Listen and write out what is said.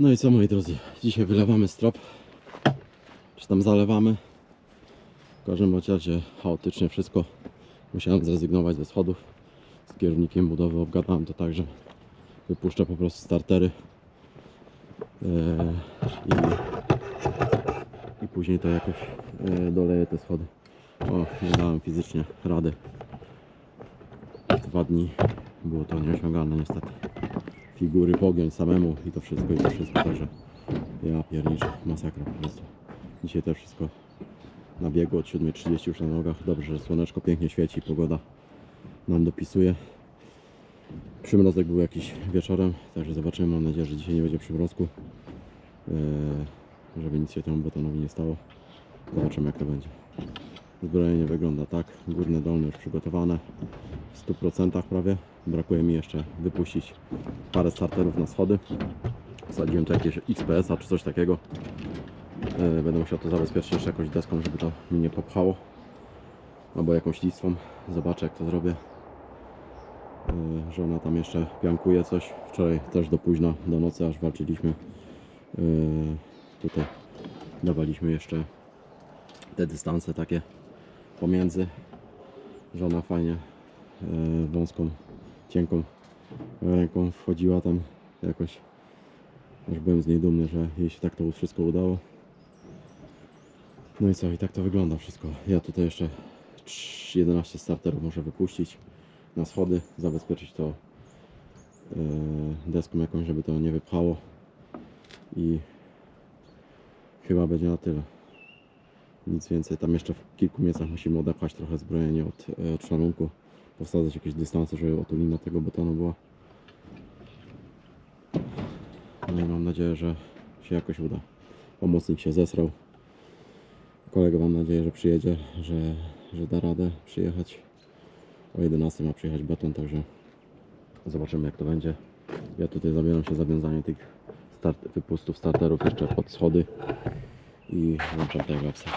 No i co moi drodzy, dzisiaj wylewamy strop, czy tam zalewamy. W każdym razie chaotycznie wszystko. Musiałem zrezygnować ze schodów. Z kierownikiem budowy obgadałem to tak, że wypuszczę po prostu startery Eee, i, i później to jakoś e, doleję te schody. O, nie dałem fizycznie rady. Dwa dni było to nieosiągalne niestety figury pogiąć samemu i to wszystko i to wszystko, także ja pierniczę, masakra po prostu. Dzisiaj też wszystko na biegu od 7.30 już na nogach. Dobrze, że słoneczko pięknie świeci, pogoda nam dopisuje. Przymrozek był jakiś wieczorem, także zobaczymy. Mam nadzieję, że dzisiaj nie będzie przymrozku. Eee, żeby nic się temu betonowi nie stało. Zobaczymy jak to będzie. Zbrojenie wygląda tak. Górne, dolne już przygotowane. W 100% prawie. Brakuje mi jeszcze wypuścić parę starterów na schody. Wsadziłem tu jakieś XPS-a czy coś takiego. E, Będę musiał to zabezpieczyć jeszcze jakąś deską, żeby to mi nie popchało. Albo jakąś listwą. Zobaczę jak to zrobię. E, Żona tam jeszcze piankuje coś. Wczoraj też do późna, do nocy aż walczyliśmy. E, Tutaj dawaliśmy jeszcze te dystanse takie pomiędzy. Żona fajnie e, wąską, cienką ręką wchodziła tam jakoś. Aż byłem z niej dumny, że jej się tak to wszystko udało. No i co, i tak to wygląda wszystko. Ja tutaj jeszcze trz- 11 starterów muszę wypuścić na schody, zabezpieczyć to e, deską jakąś, żeby to nie wypchało. I chyba będzie na tyle. Nic więcej. Tam jeszcze w kilku miejscach musimy odepchać trochę zbrojenie od, e, od szalunku. Powsadzać jakieś dystanse, żeby otulina tego betonu była. No i mam nadzieję, że się jakoś uda. Pomocnik się zesrał. Kolega mam nadzieję, że przyjedzie, że, że da radę przyjechać. O 11 ma przyjechać beton, także zobaczymy jak to będzie. Ja tutaj zabieram się za wiązanie tych start, wypustów starterów jeszcze pod schody i włączam tego apsa.